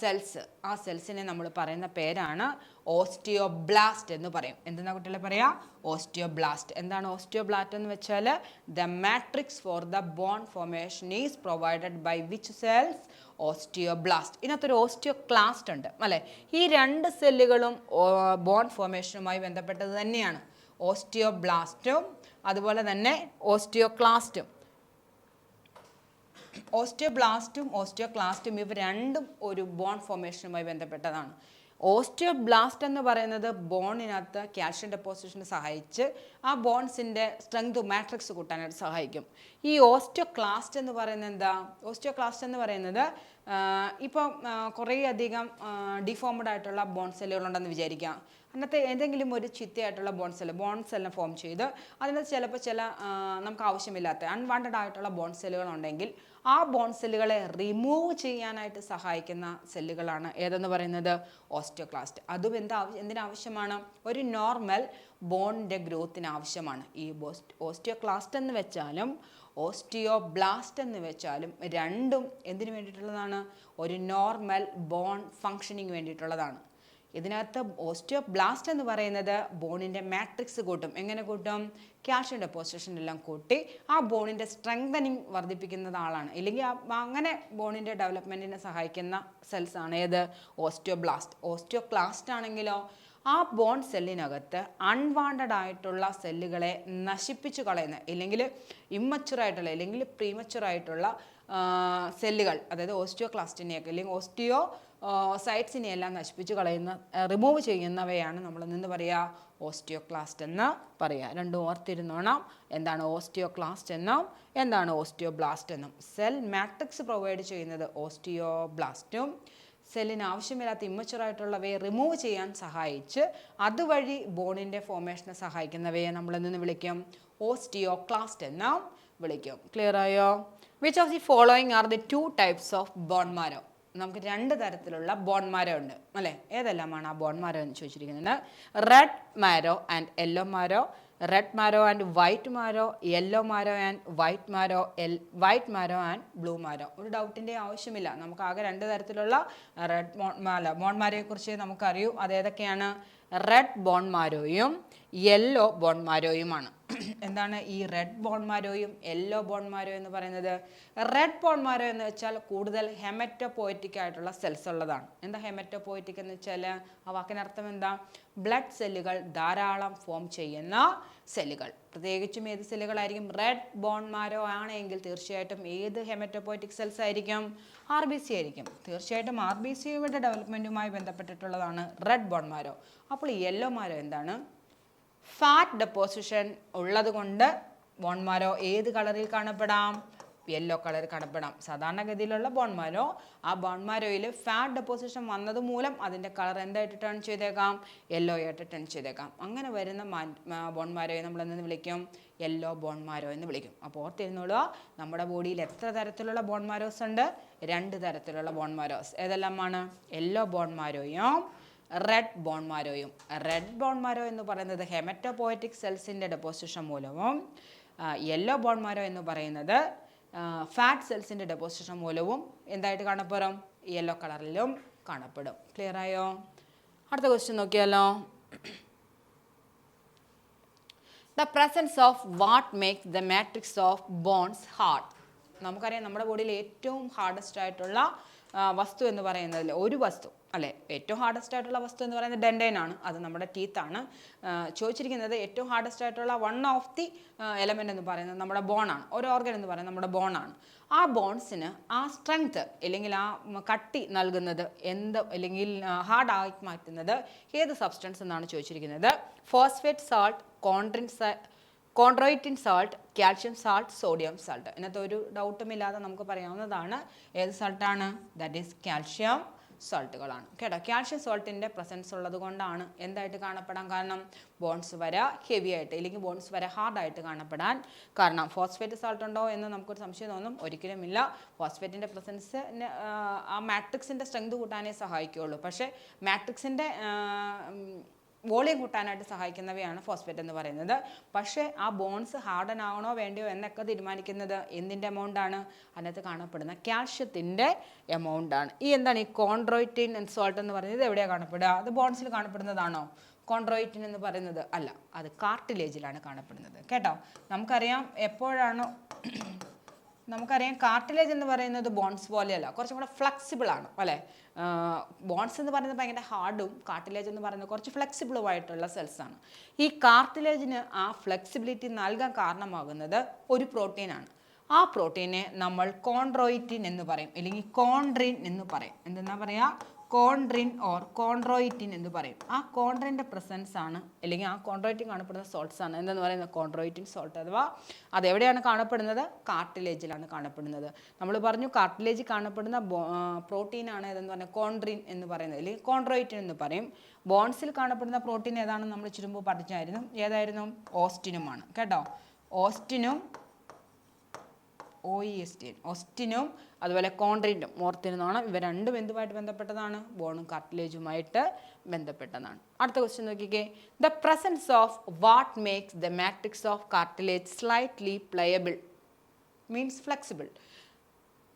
സെൽസ്. ആ സെൽസിനെ നമ്മൾ പറയുന്ന പേരാണ് ഓസ്റ്റിയോബ്ലാസ്റ്റ് എന്ന് പറയും. എന്തെന്നാ കുട്ടികളെ പറയാ? ഓസ്റ്റിയോബ്ലാസ്റ്റ്. എന്താണ് ഓസ്റ്റിയോബ്ലാസ്റ്റ് എന്ന് വെച്ചാൽ the matrix for the bone formation is provided by which cells osteoblast. ഇതിനകത്തൊരു ഓസ്റ്റിയോ ക്ലാസ്റ്റ് ഉണ്ട് അല്ലേ? ഈ രണ്ട് സെല്ലുകളും ബോൺ ഫോർമേഷനുമായി ബന്ധപ്പെട്ടത് തന്നെയാണ്. ഓസ്റ്റിയോബ്ലാസ്റ്റും അതുപോലെ തന്നെ ഓസ്റ്റിയോക്ലാസ്റ്റും. ഓസ്റ്റിയോബ്ലാസ്റ്റും ഓസ്റ്റിയോക്ലാസ്റ്റും ഇവ രണ്ടും ഒരു ബോൺ ഫോർമേഷനുമായി ബന്ധപ്പെട്ടതാണ്. ഓസ്റ്റിയോബ്ലാസ്റ്റ് എന്ന് പറയുന്നത് ബോണിനകത്ത് കാൽഷ്യം ഡെപ്പോസിഷന് സഹായിച്ച് ആ ബോൺസിന്റെ സ്ട്രെങ്ത് മാട്രിക്സ് കൂട്ടാനായിട്ട് സഹായിക്കും. ഈ ഓസ്റ്റിയോക്ലാസ്റ്റ് എന്ന് പറയുന്നത് എന്താ? ഓസ്റ്റിയോക്ലാസ്റ്റ് എന്ന് പറയുന്നത് ഇപ്പം കുറേ അധികം ഡിഫോംഡ് ആയിട്ടുള്ള ബോൺ സെല്ലുകളുണ്ടെന്ന് വിചാരിക്കാം. അന്നത്തെ ഏതെങ്കിലും ഒരു ചിത്തയായിട്ടുള്ള ബോൺ സെല്ല് ബോൺ സെല്ലിനെ ഫോം ചെയ്ത് അതിനകത്ത് ചിലപ്പോൾ ചില നമുക്ക് ആവശ്യമില്ലാത്ത അൺവാണ്ടഡ് ആയിട്ടുള്ള ബോൺ സെല്ലുകൾ ഉണ്ടെങ്കിൽ ആ ബോൺ സെല്ലുകളെ റിമൂവ് ചെയ്യാനായിട്ട് സഹായിക്കുന്ന സെല്ലുകളാണ് ഏതെന്ന് പറയുന്നത്? ഓസ്റ്റിയോക്ലാസ്റ്റ് അതും എന്താ എന്തിനാവശ്യമാണ്? ഒരു നോർമൽ ബോണിന്റെ ഗ്രോത്തിന് ആവശ്യമാണ്. ഈ ഓസ്റ്റിയോക്ലാസ്റ്റ് എന്ന് വെച്ചാലും ഓസ്റ്റിയോ ബ്ലാസ്റ്റ് എന്ന് വെച്ചാലും രണ്ടും എന്തിനു വേണ്ടിയിട്ടുള്ളതാണ്? ഒരു നോർമൽ ബോൺ ഫങ്ഷനിങ് വേണ്ടിയിട്ടുള്ളതാണ്. ഇതിനകത്ത് ഓസ്റ്റിയോബ്ലാസ്റ്റ് എന്ന് പറയുന്നത് ബോണിന്റെ മാട്രിക്സ് കൂട്ടും. എങ്ങനെ കൂട്ടും? കാൽഷ്യം ഡെപ്പോസിഷൻ എല്ലാം കൂട്ടി ആ ബോണിന്റെ സ്ട്രെങ്തനിങ് വർദ്ധിപ്പിക്കുന്ന ആളാണ്. ഇല്ലെങ്കിൽ അങ്ങനെ ബോണിന്റെ ഡെവലപ്മെന്റിനെ സഹായിക്കുന്ന സെൽസ് ആണ് ഏത്? ഓസ്റ്റിയോബ്ലാസ്റ്റ് ഓസ്റ്റിയോക്ലാസ്റ്റ് ആണെങ്കിലോ ആ ബോൺ സെല്ലിനകത്ത് അൺവാണ്ടഡ് ആയിട്ടുള്ള സെല്ലുകളെ നശിപ്പിച്ചു കളയുന്ന ഇല്ലെങ്കിൽ ഇമ്മച്ചുറായിട്ടുള്ള ഇല്ലെങ്കിൽ പ്രീമച്ചുർ ആയിട്ടുള്ള സെല്ലുകൾ അതായത് ഓസ്റ്റിയോക്ലാസ്റ്റിനെയൊക്കെ അല്ലെങ്കിൽ ഓസ്റ്റിയോ സൈറ്റ്സിനെ എല്ലാം നശിപ്പിച്ച് കളയുന്ന റിമൂവ് ചെയ്യുന്നവയാണ് നമ്മൾ നിന്ന് പറയുക? ഓസ്റ്റിയോക്ലാസ്റ്റ് എന്ന് പറയുക. രണ്ടും ഓർത്തിരുന്നോണം. എന്താണ് ഓസ്റ്റിയോക്ലാസ്റ്റ് എന്നും എന്താണ് ഓസ്റ്റിയോബ്ലാസ്റ്റ് എന്നും. സെൽ മാട്രിക്സ് പ്രൊവൈഡ് ചെയ്യുന്നത് ഓസ്റ്റിയോബ്ലാസ്റ്റും സെല്ലിന് ആവശ്യമില്ലാത്ത ഇമ്മച്ചുറായിട്ടുള്ളവയെ റിമൂവ് ചെയ്യാൻ സഹായിച്ച് അതുവഴി ബോണിന്റെ ഫോമേഷനെ സഹായിക്കുന്നവയെ നമ്മൾ എന്തെന്ന് വിളിക്കും? ഓസ്റ്റിയോക്ലാസ്റ്റ് എന്നും വിളിക്കും. ക്ലിയർ ആയോ? Which of the following are the two types of bone marrow നമുക്ക് രണ്ട് തരത്തിലുള്ള ബോൺമാരോ ഉണ്ട്. അല്ലേ? ഏതെല്ലാമാണ് ആ ബോൺമാരോ എന്ന് ചോദിച്ചിരിക്കുന്നത്? Red marrow and yellow marrow red marrow and white marrow yellow marrow and white marrow L white marrow and blue marrow ഒരു ഡൗട്ടിന്റെ ആവശ്യമില്ല. നമുക്ക് ആകെ രണ്ട് തരത്തിലുള്ള റെഡ് മോൺ മാല ബോൺമാരയെ കുറിച്ച് നമുക്കറിയൂ. അതേതൊക്കെയാണ് റെഡ് ബോൺമാരോയും യെല്ലോ ബോൺമാരോയുമാണ് എന്താണ് ഈ റെഡ് ബോൺമാരോയും യെല്ലോ ബോൺമാരോ എന്ന് പറയുന്നത്? റെഡ് ബോൺമാരോ എന്ന് വെച്ചാൽ കൂടുതൽ ഹെമറ്റോപോയറ്റിക് ആയിട്ടുള്ള സെൽസ് ഉള്ളതാണ്. എന്താ ഹെമറ്റോപോയറ്റിക് എന്ന് വെച്ചാൽ? ആ വാക്കിനർത്ഥം എന്താ? ബ്ലഡ് സെല്ലുകൾ ധാരാളം ഫോം ചെയ്യുന്ന സെല്ലുകൾ പ്രത്യേകിച്ചും ഏത് സെല്ലുകളായിരിക്കും റെഡ് ബോൺമാരോ ആണെങ്കിൽ തീർച്ചയായിട്ടും ഏത് ഹെമറ്റോപോയറ്റിക് സെൽസ് ആയിരിക്കും? ആർ ബി സി ആയിരിക്കും. തീർച്ചയായിട്ടും ആർ ബി സിയുടെ ഡെവലപ്മെന്റുമായി ബന്ധപ്പെട്ടിട്ടുള്ളതാണ് റെഡ് ബോൺമാരോ അപ്പോൾ യെല്ലോ മാരോ എന്താണ്? ഫാറ്റ് ഡെപ്പോസിഷൻ ഉള്ളതുകൊണ്ട് ബോൺമാരോ ഏത് കളറിൽ കാണപ്പെടാം? യെല്ലോ കളർ കാണപ്പെടാം. സാധാരണഗതിയിലുള്ള ബോൺമാരോ ആ ബോൺമാരോയിൽ ഫാറ്റ് ഡെപ്പോസിഷൻ വന്നത് മൂലം അതിന്റെ കളർ എന്തായിട്ട് ടേൺ ചെയ്തേക്കാം? യെല്ലോ ആയിട്ട് ടേൺ ചെയ്തേക്കാം. അങ്ങനെ വരുന്ന ബോൺമാരോയെ നമ്മൾ എന്തെന്ന് വിളിക്കും? യെല്ലോ ബോൺ മാരോ എന്ന് വിളിക്കും. അപ്പോൾ ഓർത്തിരുന്നോളൂ നമ്മുടെ ബോഡിയിൽ എത്ര തരത്തിലുള്ള ബോൺ മാരോസ് ഉണ്ട്? രണ്ട് തരത്തിലുള്ള ബോൺ മാരോസ് ഏതെല്ലാമാണ്? യെല്ലോ ബോൺ മാരോയും റെഡ് ബോൺ മാരോയും റെഡ് ബോൺ മാരോ എന്ന് പറയുന്നത് ഹെമറ്റോപോയറ്റിക് സെൽസിന്റെ ഡെപ്പോസിഷൻ മൂലവും യെല്ലോ ബോൺ മാരോ എന്ന് പറയുന്നത് ഫാറ്റ് സെൽസിന്റെ ഡെപ്പോസിഷൻ മൂലവും എന്തായിട്ട് കാണപ്പെടും? യെല്ലോ കളറിലും കാണപ്പെടും. ക്ലിയർ ആയോ? അടുത്ത ക്വസ്റ്റ്യൻ നോക്കിയാലോ? The presence of what makes the matrix of bones hard നമുക്കറിയാം നമ്മുടെ ബോഡിയിൽ ഏറ്റവും ഹാർഡസ്റ്റ് ആയിട്ടുള്ള വസ്തു എന്ന് പറയുന്നതിൽ ഒരു വസ്തു അല്ലേ? ഏറ്റവും ഹാർഡസ്റ്റ് ആയിട്ടുള്ള വസ്തു എന്ന് പറയുന്നത് ഡെൻഡൈൻ ആണ്. അത് നമ്മുടെ ടീത്താണ് ചോദിച്ചിരിക്കുന്നത് ഏറ്റവും ഹാർഡസ്റ്റ് ആയിട്ടുള്ള വൺ ഓഫ് ദി എലമെന്റ് എന്ന് പറയുന്നത് നമ്മുടെ ബോണാണ് ഒരു ഓർഗൻ എന്ന് പറയുന്നത് നമ്മുടെ ബോണാണ് ആ ബോൺസിന് ആ സ്ട്രെങ്ത് അല്ലെങ്കിൽ ആ കട്ടി നൽകുന്നത് എന്ത് അല്ലെങ്കിൽ ഹാർഡായി മാറ്റുന്നത് ഏത് സബ്സ്റ്റൻസ് എന്നാണ് ചോദിച്ചിരിക്കുന്നത്? Phosphate salt chondrin chondroitin salt calcium salt sodium salt ഇതിനകത്ത് ഒരു ഡൗട്ടും ഇല്ലാതെ നമുക്ക് പറയാവുന്നതാണ്. ഏത് സാൾട്ടാണ് ദാറ്റ് ഈസ് കാൽഷ്യം സോൾട്ടുകളാണ് കേട്ടോ കാൽഷ്യം സോൾട്ടിന്റെ പ്രസൻസ് ഉള്ളത് കൊണ്ടാണ് എന്തായിട്ട് കാണപ്പെടാൻ കാരണം? ബോൺസ് വര ഹെവി ആയിട്ട് അല്ലെങ്കിൽ ബോൺസ് വര ഹാർഡായിട്ട് കാണപ്പെടാൻ കാരണം. ഫോസ്ഫേറ്റ് സോൾട്ട് ഉണ്ടോ എന്ന് നമുക്കൊരു സംശയം തോന്നും. ഒരിക്കലുമില്ല ഫോസ്ഫേറ്റിന്റെ പ്രസൻസ് ആ മാട്രിക്സിന്റെ സ്ട്രെങ്ത് കൂട്ടാനേ സഹായിക്കുകയുള്ളൂ പക്ഷേ മാട്രിക്സിന്റെ വോളിയം കൂട്ടാനായിട്ട് സഹായിക്കുന്നവയാണ് ഫോസ്ഫേറ്റ് എന്ന് പറയുന്നത്. പക്ഷേ ആ ബോൺസ് ഹാർഡൻ ആവണോ വേണ്ടയോ എന്നൊക്കെ തീരുമാനിക്കുന്നത് എന്തിന്റെ എമൗണ്ട് ആണ്? അതിനകത്ത് കാണപ്പെടുന്ന കാൽഷ്യത്തിന്റെ എമൗണ്ട് ആണ്. ഈ എന്താണ്? ഈ കോൺട്രോയിറ്റിൻ സോൾട്ട് എന്ന് പറയുന്നത് എവിടെയാണ് കാണപ്പെടുക? അത് ബോൺസിൽ കാണപ്പെടുന്നതാണോ? കോൺട്രോയിറ്റിൻ എന്ന് പറയുന്നത് അല്ല അത് കാർട്ടിലേജിലാണ് കാണപ്പെടുന്നത്. കേട്ടോ? നമുക്കറിയാം എപ്പോഴാണോ നമുക്കറിയാം കാർട്ടിലേജ് എന്ന് പറയുന്നത് ബോൺസ് പോലെയല്ല കുറച്ചും കൂടെ ഫ്ലെക്സിബിൾ ആണ് അല്ലേ? ബോൺസ് എന്ന് പറയുന്നത് ഭയങ്കര ഹാർഡും കാർട്ടിലേജ് എന്ന് പറയുന്നത് കുറച്ച് ഫ്ലെക്സിബിളുമായിട്ടുള്ള സെൽസാണ് ഈ കാർട്ടിലേജിന് ആ ഫ്ലെക്സിബിലിറ്റി നൽകാൻ കാരണമാകുന്നത് ഒരു പ്രോട്ടീനാണ് ആ പ്രോട്ടീനെ നമ്മൾ കോൺഡ്രോയിറ്റിൻ എന്ന് പറയും അല്ലെങ്കിൽ കോൺട്രിൻ എന്ന് പറയും. എന്തെന്നാ പറയുക കോൺട്രിൻ ഓർ കോൺട്രോയിറ്റിൻ എന്ന് പറയും. ആ കോൺഡ്രിന്റെ പ്രസൻസ് ആണ് അല്ലെങ്കിൽ ആ കോൺട്രോയിറ്റിൻ കാണപ്പെടുന്ന സോൾട്ട്സ് ആണ്. എന്തെന്ന് പറയുന്നത്? കോൺട്രോയിറ്റിൻ സോൾട്ട് അഥവാ അതെവിടെയാണ് കാണപ്പെടുന്നത്? കാർട്ടിലേജിലാണ് കാണപ്പെടുന്നത്. നമ്മൾ പറഞ്ഞു കാർട്ടിലേജിൽ കാണപ്പെടുന്ന പ്രോട്ടീനാണ് ഏതെന്ന് പറഞ്ഞാൽ കോൺഡ്രിൻ എന്ന് പറയുന്നത്. അല്ലെങ്കിൽ കോൺട്രോയിറ്റിൻ എന്ന് പറയും. ബോൺസിൽ കാണപ്പെടുന്ന പ്രോട്ടീൻ ഏതാണെന്ന് നമ്മൾ ചുരുമ്പ് പഠിച്ചായിരുന്നു. ഏതായിരുന്നു? ഓസ്റ്റിനുമാണ്. കേട്ടോ? ഓസ്റ്റിനും ഒ ഇ എസ് ടി ഒസ്റ്റിനും അതുപോലെ കോൺട്രിന്റും മോർത്തിനുമാണ് ഇവ രണ്ടും എന്തുമായിട്ട് ബന്ധപ്പെട്ടതാണ്? ബോണും കാർട്ടിലേജുമായിട്ട് ബന്ധപ്പെട്ടതാണ്. അടുത്ത ക്വസ്റ്റ്യൻ നോക്കിക്കേ. The presence of what makes the matrix of cartilage slightly pliable means flexible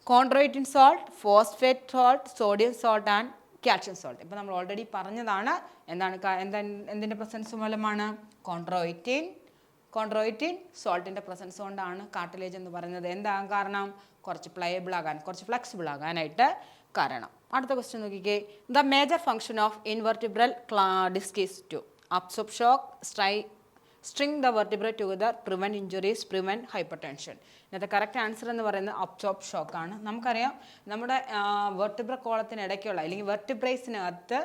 chondroitin salt phosphate salt sodium salt and calcium salt ഇപ്പോൾ നമ്മൾ ഓൾറെഡി പറഞ്ഞതാണ് എന്താണ് എന്താ എന്തിന്റെ പ്രസൻസ് മൂലമാണ്? കോൺട്രോയിറ്റിൻ കോൺട്രോയിറ്റിൻ സോൾട്ടിന്റെ പ്രസൻസ് കൊണ്ടാണ് കാർട്ടിലേജ് എന്ന് പറയുന്നത്. എന്താകാൻ കാരണം? കുറച്ച് പ്ലയബിൾ ആകാൻ കുറച്ച് ഫ്ലെക്സിബിൾ ആകാനായിട്ട് കാരണം. അടുത്ത ക്വസ്റ്റ്യൻ നോക്കിക്കേ. The major function of intervertebral disc is to absorb shock സ്ട്രൈ string the vertebrae together prevent injuries prevent hypertension ഇന്നത്തെ കറക്റ്റ് ആൻസർ എന്ന് പറയുന്നത് അബ്സോർബ് ഷോക്കാണ് നമുക്കറിയാം നമ്മുടെ വെർട്ടിബ്ര കോളത്തിനിടയ്ക്കുള്ള അല്ലെങ്കിൽ വെർട്ടിബ്രേസിനകത്ത്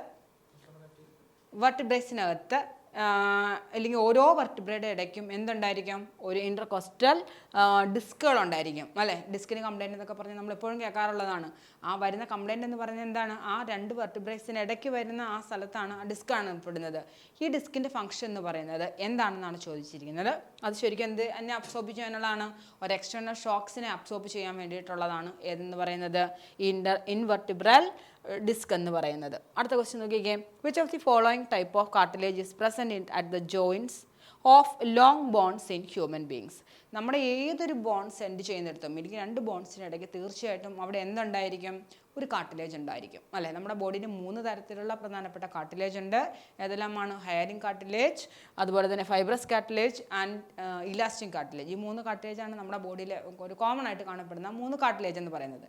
വെർട്ടിബ്രേസിനകത്ത് അല്ലെങ്കിൽ ഓരോ വർട്ടിബ്രയുടെ ഇടയ്ക്കും എന്തുണ്ടായിരിക്കും? ഒരു ഇന്റർകോസ്റ്റൽ ഡിസ്കുകൾ ഉണ്ടായിരിക്കും അല്ലേ? ഡിസ്കിന് കംപ്ലൈന്റ് എന്നൊക്കെ പറഞ്ഞ് നമ്മൾ എപ്പോഴും കേൾക്കാറുള്ളതാണ്. ആ വരുന്ന കംപ്ലൈന്റ് എന്ന് പറഞ്ഞാൽ എന്താണ്? ആ രണ്ട് വർട്ടിബ്രേസിന് ഇടയ്ക്ക് വരുന്ന ആ സ്ഥലത്താണ് ആ ഡിസ്ക്കാണ് പെടുന്നത് ഈ ഡിസ്കിന്റെ ഫംഗ്ഷൻ എന്ന് പറയുന്നത് എന്താണെന്നാണ് ചോദിച്ചിരിക്കുന്നത്? അത് ശരിക്കും എന്ത് എന്നെ അബ്സോർബ് ചെയ്യാനുള്ളതാണ്? ഒരു എക്സ്റ്റേണൽ ഷോക്സിനെ അബ്സോർബ് ചെയ്യാൻ വേണ്ടിയിട്ടുള്ളതാണ് എന്ന് പറയുന്നത്? ഇന്റർ ഇൻവെർട്ടിബ്രൽ ഡിസ്ക് എന്ന് പറയുന്നത്. അടുത്ത ക്വസ്റ്റ്യൻ നോക്കിക്കേ. Which of the following type of cartilage is present in at the joints of long bones in human beings നമ്മുടെ ഏതൊരു ബോൺസ് എൻഡ് ചെയ്യുന്നിടത്തും എനിക്ക് രണ്ട് ബോൺസിനിടയ്ക്ക് തീർച്ചയായിട്ടും അവിടെ എന്തുണ്ടായിരിക്കും? ഒരു കാർട്ടിലേജ് ഉണ്ടായിരിക്കും. അല്ലേ? നമ്മുടെ ബോഡിന് മൂന്ന് തരത്തിലുള്ള പ്രധാനപ്പെട്ട കാർട്ടിലേജ് ഉണ്ട്. ഏതെല്ലാമാണ്? ഹയറിംഗ് കാർട്ടിലേജ് അതുപോലെ തന്നെ fibrous cartilage and elastic cartilage ഈ മൂന്ന് കാർട്ടിലേജാണ് നമ്മുടെ ബോഡിയിലെ ഒരു കോമൺ ആയിട്ട് കാണപ്പെടുന്ന മൂന്ന് കാർട്ടിലേജ് എന്ന് പറയുന്നത്.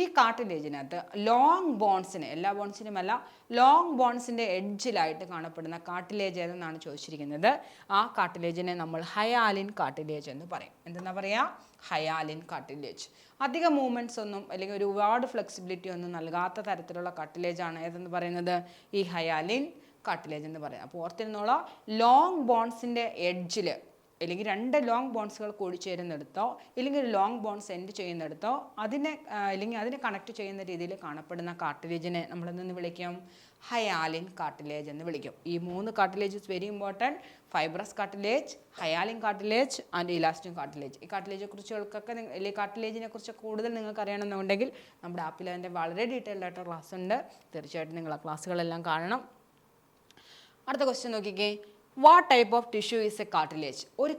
ഈ കാർട്ടിലേജിനകത്ത് ലോങ് ബോൺസിന് എല്ലാ ബോൺസിനുമല്ല ലോങ് ബോൺസിന്റെ എഡ്ജിലായിട്ട് കാണപ്പെടുന്ന കാർട്ടിലേജ് ഏതെന്നാണ് ചോദിച്ചിരിക്കുന്നത്? ആ കാർട്ടിലേജിനെ നമ്മൾ ഹയാലിൻ കാർട്ടിലേജ് എന്ന് പറയും. എന്തെന്നാ പറയുക ഹയാലിൻ കാർട്ടിലേജ് അധിക മൂവ്മെന്റ്സ് ഒന്നും അല്ലെങ്കിൽ ഒരുപാട് ഫ്ലെക്സിബിലിറ്റി ഒന്നും നൽകാത്ത തരത്തിലുള്ള കാർട്ടിലേജാണ് ഏതെന്ന് പറയുന്നത്? ഈ ഹയാലിൻ കാർട്ടിലേജ് എന്ന് പറയുന്നത്. അപ്പോൾ ഓർത്തിരുന്നോളാം ലോങ് ബോൺസിന്റെ എഡ്ജിൽ അല്ലെങ്കിൽ രണ്ട് ലോങ് ബോൺസുകൾ കൂടി ചേരുന്നിടത്തോ ഇല്ലെങ്കിൽ ലോങ് ബോൺസ് എൻഡ് ചെയ്യുന്നിടത്തോ അതിനെ അല്ലെങ്കിൽ അതിനെ കണക്ട് ചെയ്യുന്ന രീതിയിൽ കാണപ്പെടുന്ന കാർട്ടിലേജിനെ നമ്മൾ നിന്ന് വിളിക്കും? ഹയാലിൻ കാർട്ടിലേജ് എന്ന് വിളിക്കും. ഈ മൂന്ന് cartilage is very important fibrous cartilage hyaline cartilage and elastin cartilage ഈ കാർട്ടിലേജെ കുറിച്ചുകൾക്കൊക്കെ അല്ലെങ്കിൽ കാർട്ടിലേജിനെ കുറിച്ച് കൂടുതൽ നിങ്ങൾക്ക് അറിയണമെന്നുണ്ടെങ്കിൽ നമ്മുടെ ആപ്പിൽ അതിന്റെ വളരെ ഡീറ്റെയിൽഡ് ആയിട്ടുള്ള ക്ലാസ് ഉണ്ട്. തീർച്ചയായിട്ടും നിങ്ങൾ ആ ക്ലാസ്സുകളെല്ലാം കാണണം. അടുത്ത ക്വസ്റ്റ്യൻ നോക്കിക്കേ. What type of tissue is a cartilage ഒരു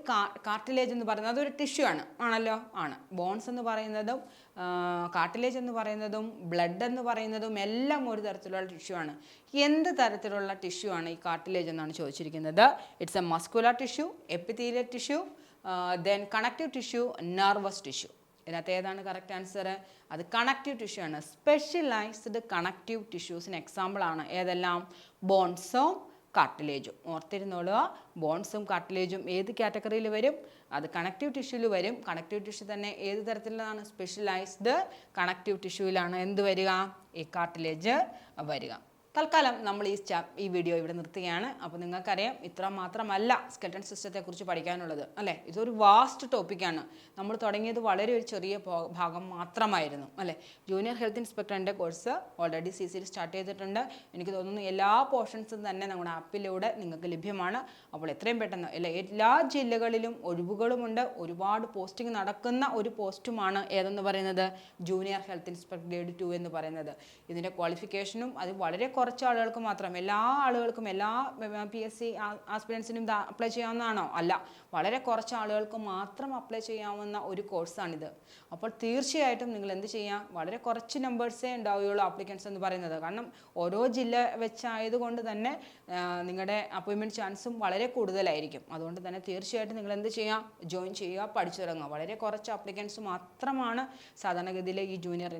കാർട്ടിലേജ് എന്ന് പറയുന്നത് അതൊരു ടിഷ്യൂ ആണ്. ആണല്ലോ? ആണ്. ബോൺസ് എന്ന് പറയുന്നതും കാർട്ടിലേജ് എന്ന് പറയുന്നതും ബ്ലഡ് എന്ന് പറയുന്നതും എല്ലാം ഒരു തരത്തിലുള്ള ടിഷ്യൂ ആണ്. എന്ത് തരത്തിലുള്ള ടിഷ്യൂ ആണ് ഈ കാർട്ടിലേജ് എന്നാണ് ചോദിച്ചിരിക്കുന്നത്? It's a muscular tissue epithelial tissue then connective tissue nervous tissue ഇതിനകത്ത് ഏതാണ് കറക്റ്റ് ആൻസർ അത് കണക്റ്റീവ് ടിഷ്യൂ ആണ്. സ്പെഷ്യലൈസ്ഡ് കണക്റ്റീവ് ടിഷ്യൂസിന് എക്സാമ്പിളാണ് ഏതെല്ലാം? ബോൺസും കാർട്ടിലേജും ഓർത്തിരുന്നോളുക ബോൺസും കാർട്ടിലേജും ഏത് കാറ്റഗറിയിൽ വരും? അത് കണക്റ്റീവ് ടിഷ്യൂവിൽ വരും. കണക്റ്റീവ് ടിഷ്യൂ തന്നെ ഏത് തരത്തിലുള്ളതാണ്? സ്പെഷ്യലൈസ്ഡ് കണക്റ്റീവ് ടിഷ്യൂവിലാണ് എന്ത് വരിക? ഈ കാർട്ടിലേജ് വരിക. തൽക്കാലം നമ്മൾ ഈ സ്റ്റാ ഈ വീഡിയോ ഇവിടെ നിർത്തുകയാണ്. അപ്പോൾ നിങ്ങൾക്കറിയാം ഇത്ര മാത്രമല്ല സ്കെൽട്ടൺ സിസ്റ്റത്തെക്കുറിച്ച് പഠിക്കാനുള്ളത്. അല്ലേ? ഇതൊരു വാസ്റ്റ് ടോപ്പിക്കാണ് നമ്മൾ തുടങ്ങിയത് വളരെ ഒരു ചെറിയ ഭാഗം മാത്രമായിരുന്നു. അല്ലേ? ജൂനിയർ ഹെൽത്ത് ഇൻസ്പെക്ടറിന്റെ കോഴ്സ് ഓൾറെഡി സി സിയിൽ സ്റ്റാർട്ട് ചെയ്തിട്ടുണ്ട്. എനിക്ക് തോന്നുന്നു എല്ലാ പോർഷൻസും തന്നെ നമ്മുടെ ആപ്പിലൂടെ നിങ്ങൾക്ക് ലഭ്യമാണ്. അപ്പോൾ എത്രയും പെട്ടെന്ന് അല്ലെ എല്ലാ ജില്ലകളിലും ഒഴിവുകളുമുണ്ട്. ഒരുപാട് പോസ്റ്റിംഗ് നടക്കുന്ന ഒരു പോസ്റ്റുമാണ് ഏതെന്ന് പറയുന്നത്? Junior health inspector grade two എന്ന് പറയുന്നത്. ഇതിന്റെ ക്വാളിഫിക്കേഷനും അത് വളരെ ആളുകൾക്ക് മാത്രം എല്ലാ ആളുകൾക്കും എല്ലാ പി എസ് സി ആസ്പിരൻസിനും അപ്ലൈ ചെയ്യാവുന്നതാണോ? അല്ല. വളരെ കുറച്ച് ആളുകൾക്ക് മാത്രം അപ്ലൈ ചെയ്യാവുന്ന ഒരു കോഴ്സാണിത് അപ്പോൾ തീർച്ചയായിട്ടും നിങ്ങൾ എന്ത് ചെയ്യാം? വളരെ കുറച്ച് നമ്പേഴ്സേ ഉണ്ടാവുകയുള്ളൂ ആപ്ലിക്കൻസ് എന്ന് പറയുന്നത്. കാരണം ഓരോ ജില്ല വെച്ചായതുകൊണ്ട് തന്നെ നിങ്ങളുടെ അപ്പോയിൻമെന്റ് ചാൻസും വളരെ കൂടുതലായിരിക്കും. അതുകൊണ്ട് തന്നെ തീർച്ചയായിട്ടും നിങ്ങൾ എന്ത് ചെയ്യാം? ജോയിൻ ചെയ്യുക പഠിച്ചു തുടങ്ങുക വളരെ കുറച്ച് ആപ്ലിക്കൻസ് മാത്രമാണ് സാധാരണഗതിയിലെ ഈ ജൂനിയർ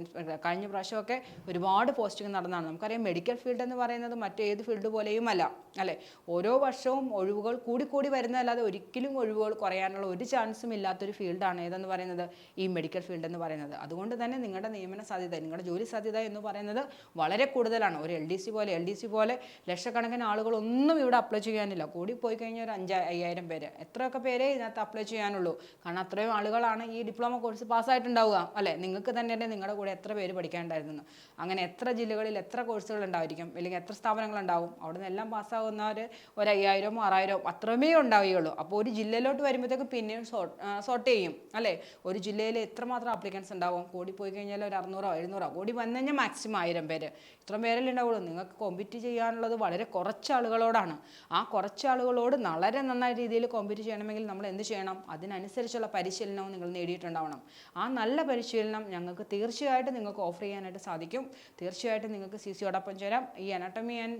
കഴിഞ്ഞ പ്രാവശ്യമൊക്കെ ഒരുപാട് പോസ്റ്റിംഗ് നടന്നതാണ്. നമുക്കറിയാം മെഡിക്കൽ ഫീൽഡ് എന്ന് പറയുന്നത് മറ്റേത് ഫീൽഡ് പോലെയുമല്ല അല്ലേ? ഓരോ വർഷവും ഒഴിവുകൾ കൂടിക്കൂടി വരുന്നതല്ലാതെ ഒരിക്കലും ഒഴിവുകൾ കുറയാനുള്ള ഒരു ചാൻസും ഇല്ലാത്തൊരു ഫീൽഡാണ് ഏതെന്ന് പറയുന്നത് ഈ മെഡിക്കൽ ഫീൽഡ് എന്ന് പറയുന്നത്. അതുകൊണ്ട് തന്നെ നിങ്ങളുടെ നിയമന സാധ്യത നിങ്ങളുടെ ജോലി സാധ്യത എന്ന് പറയുന്നത് വളരെ കൂടുതലാണ്. ഒരു എൽ ഡി സി പോലെ എൽ ഡി സി പോലെ ലക്ഷക്കണക്കിന് ആളുകളൊന്നും ഇവിടെ അപ്ലൈ ചെയ്യാനില്ല. കൂടി പോയി കഴിഞ്ഞാൽ ഒരു അഞ്ച് അയ്യായിരം പേര്. എത്രയൊക്കെ പേരെ ഇതിനകത്ത് അപ്ലൈ ചെയ്യാനുള്ളൂ? കാരണം അത്രയും ആളുകളാണ് ഈ ഡിപ്ലോമ കോഴ്സ് പാസ്സായിട്ടുണ്ടാവുക അല്ലേ? നിങ്ങൾക്ക് തന്നെ നിങ്ങളുടെ കൂടെ എത്ര പേര് പഠിക്കാനുണ്ടായിരുന്നു അങ്ങനെ എത്ര ജില്ലകളിൽ എത്ര കോഴ്സുകൾ ഉണ്ടായിരിക്കും അല്ലെങ്കിൽ എത്ര സ്ഥാപനങ്ങൾ ഉണ്ടാവും അവിടെ നിന്ന് എല്ലാം പാസ്സാകുന്നവർ ഒരു അയ്യായിരമോ ആറായിരമോ അത്രമേ ഉണ്ടാവുകയുള്ളൂ. അപ്പോൾ ഒരു ജില്ലയിലോട്ട് വരുമ്പോഴത്തേക്ക് പിന്നെയും സോർട്ട് ചെയ്യും. അല്ലേ? ഒരു ജില്ലയിൽ എത്രമാത്രം ആപ്ലിക്കൻസ് ഉണ്ടാവും? കൂടി പോയി കഴിഞ്ഞാൽ ഒരു അറുന്നൂറോ എഴുന്നൂറോ. കൂടി വന്നു കഴിഞ്ഞാൽ മാക്സിമം ആയിരം പേര്. ഇത്രയും പേരല്ലേ ഉണ്ടാവുള്ളൂ. നിങ്ങൾക്ക് കോമ്പീറ്റ് ചെയ്യാനുള്ളത് വളരെ കുറച്ച് ആളുകളോടാണ്. ആ കുറച്ച് ആളുകളോട് വളരെ നന്നായ രീതിയിൽ കോമ്പീറ്റ് ചെയ്യണമെങ്കിൽ നമ്മൾ എന്ത് ചെയ്യണം? അതിനനുസരിച്ചുള്ള പരിശീലനവും നിങ്ങൾ നേടിയിട്ടുണ്ടാവണം. ആ നല്ല പരിശീലനം ഞങ്ങൾക്ക് തീർച്ചയായിട്ടും നിങ്ങൾക്ക് ഓഫർ ചെയ്യാനായിട്ട് സാധിക്കും. തീർച്ചയായിട്ടും നിങ്ങൾക്ക് സി സിയോടൊപ്പം ചേരാം. ഈ അനാട്ടമി ആൻഡ്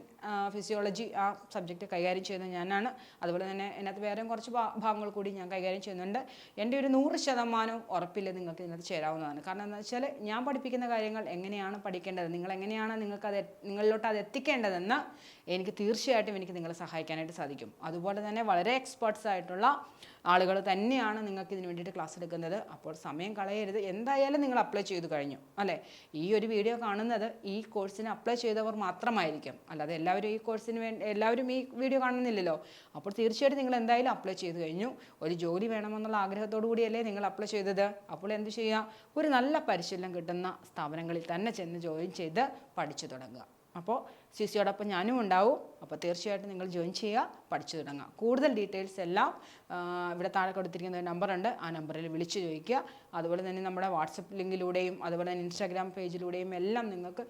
ഫിസിയോളജി ആ സബ്ജക്റ്റ് കൈകാര്യം ചെയ്യുന്നത് ഞാനാണ്. അതുപോലെ തന്നെ ഇതിനകത്ത് വേറെ കുറച്ച് ഭാഗങ്ങൾ കൂടി ഞാൻ കൈകാര്യം ചെയ്യുന്നുണ്ട്. എന്റെ ഒരു നൂറ് ശതമാനവും ഉറപ്പില്ല നിങ്ങൾക്ക് ഇതിനകത്ത് ചേരാവുന്നതാണ്. കാരണം എന്താ വെച്ചാൽ ഞാൻ പഠിപ്പിക്കുന്ന കാര്യങ്ങൾ എങ്ങനെയാണ് പഠിക്കേണ്ടത്? നിങ്ങൾ എങ്ങനെയാണ് നിങ്ങൾക്ക് അത് നിങ്ങളിലോട്ട് അത് എത്തിക്കേണ്ടതെന്ന് എനിക്ക് തീർച്ചയായിട്ടും എനിക്ക് നിങ്ങളെ സഹായിക്കാനായിട്ട് സാധിക്കും. അതുപോലെ തന്നെ വളരെ എക്സ്പേർട്സ് ആയിട്ടുള്ള ആളുകൾ തന്നെയാണ് നിങ്ങൾക്ക് ഇതിന് വേണ്ടിയിട്ട് ക്ലാസ് എടുക്കുന്നത്. അപ്പോൾ സമയം കളയരുത്. എന്തായാലും നിങ്ങൾ അപ്ലൈ ചെയ്തു കഴിഞ്ഞു. അല്ലേ? ഈ ഒരു വീഡിയോ കാണുന്നത് ഈ കോഴ്സിന് അപ്ലൈ ചെയ്തവർ മാത്രമായിരിക്കും. അല്ലാതെ എല്ലാവരും ഈ കോഴ്സിന് വേണ്ടി എല്ലാവരും ഈ വീഡിയോ കാണുന്നില്ലല്ലോ. അപ്പോൾ തീർച്ചയായിട്ടും നിങ്ങൾ എന്തായാലും അപ്ലൈ ചെയ്തു കഴിഞ്ഞു. ഒരു ജോലി വേണമെന്നുള്ള ആഗ്രഹത്തോടു കൂടിയല്ലേ നിങ്ങൾ അപ്ലൈ ചെയ്തത്. അപ്പോൾ എന്ത് ചെയ്യുക? ഒരു നല്ല പരിശീലനം കിട്ടുന്ന സ്ഥാപനങ്ങളിൽ തന്നെ ചെന്ന് ജോയിൻ ചെയ്ത് പഠിച്ചു തുടങ്ങുക. അപ്പോൾ സി സിയോടൊപ്പം ഞാനും ഉണ്ടാവും. അപ്പോൾ തീർച്ചയായിട്ടും നിങ്ങൾ ജോയിൻ ചെയ്യുക പഠിച്ചു തുടങ്ങുക. കൂടുതൽ ഡീറ്റെയിൽസ് എല്ലാം ഇവിടെ താഴെ കൊടുത്തിരിക്കുന്ന ഒരു നമ്പറുണ്ട് ആ നമ്പറിൽ വിളിച്ചു ചോദിക്കുക. അതുപോലെ തന്നെ നമ്മുടെ വാട്സപ്പ് ലിങ്കിലൂടെയും അതുപോലെ തന്നെ ഇൻസ്റ്റാഗ്രാം പേജിലൂടെയും എല്ലാം നിങ്ങൾക്ക്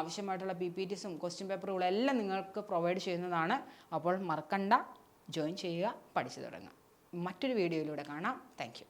ആവശ്യമായിട്ടുള്ള പി പി ടിസും ക്വസ്റ്റ്യൻ പേപ്പറുകളും എല്ലാം നിങ്ങൾക്ക് പ്രൊവൈഡ് ചെയ്യുന്നതാണ്. അപ്പോൾ മറക്കണ്ട. ജോയിൻ ചെയ്യുക പഠിച്ചു തുടങ്ങുക. മറ്റൊരു വീഡിയോയിലൂടെ കാണാം. താങ്ക്